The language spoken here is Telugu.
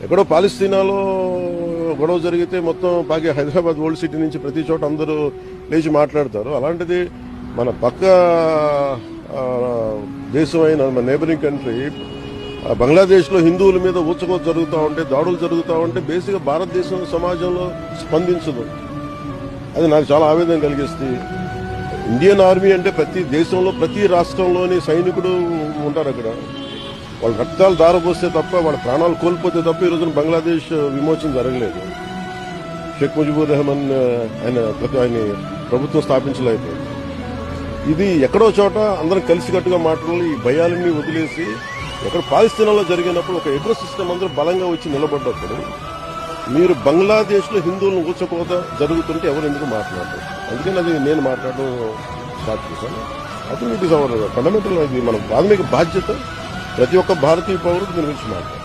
ఎక్కడో పాలిస్తీనాలో గొడవ జరిగితే మొత్తం పాకి హైదరాబాద్ ఓల్డ్ సిటీ నుంచి ప్రతి చోట అందరూ లేచి మాట్లాడతారు. అలాంటిది మన పక్క దేశం అయిన మన నేబరింగ్ కంట్రీ ఆ, బంగ్లాదేశ్లో హిందువుల మీద ఊచకోత జరుగుతూ ఉంటే దాడులు జరుగుతూ ఉంటే బేసిక్గా భారతదేశం సమాజంలో స్పందించదు. అది నాకు చాలా ఆవేదన కలిగిస్తుంది. ఇండియన్ ఆర్మీ అంటే ప్రతి దేశంలో ప్రతి రాష్ట్రంలోని సైనికుడు ఉంటారు అక్కడ. వాళ్ళ రక్తాలు దారపోస్తే తప్ప వాళ్ళ ప్రాణాలు కోల్పోతే తప్ప ఈ రోజున బంగ్లాదేశ్ విమోచన జరగలేదు. షేక్ ముజిబుర్ రెహమాన్ ఆయన ఆయన ప్రభుత్వం స్థాపించలేకపోయింది. ఇది ఎక్కడో చోట అందరం కలిసికట్టుగా మాట్లాడాలి ఈ భయాలన్నీ వదిలేసి ఎక్కడ పాలిస్తీనాలో జరిగినప్పుడు ఒక ఎగ్రో సిస్టమ్ అందరూ బలంగా వచ్చి నిలబడ్డప్పుడు మీరు బంగ్లాదేశ్లో హిందువులను ఊచకోత జరుగుతుంటే ఎవరు ఎందుకు మాట్లాడరు? అందుకని అది నేను మాట్లాడడం స్టార్ట్ చేశాను. I think it is our fundamental ఇది మన ప్రాథమిక బాధ్యత. ప్రతి ఒక్క భారతీయ పౌరుడు దీని గురించి మాట్లాడాలి.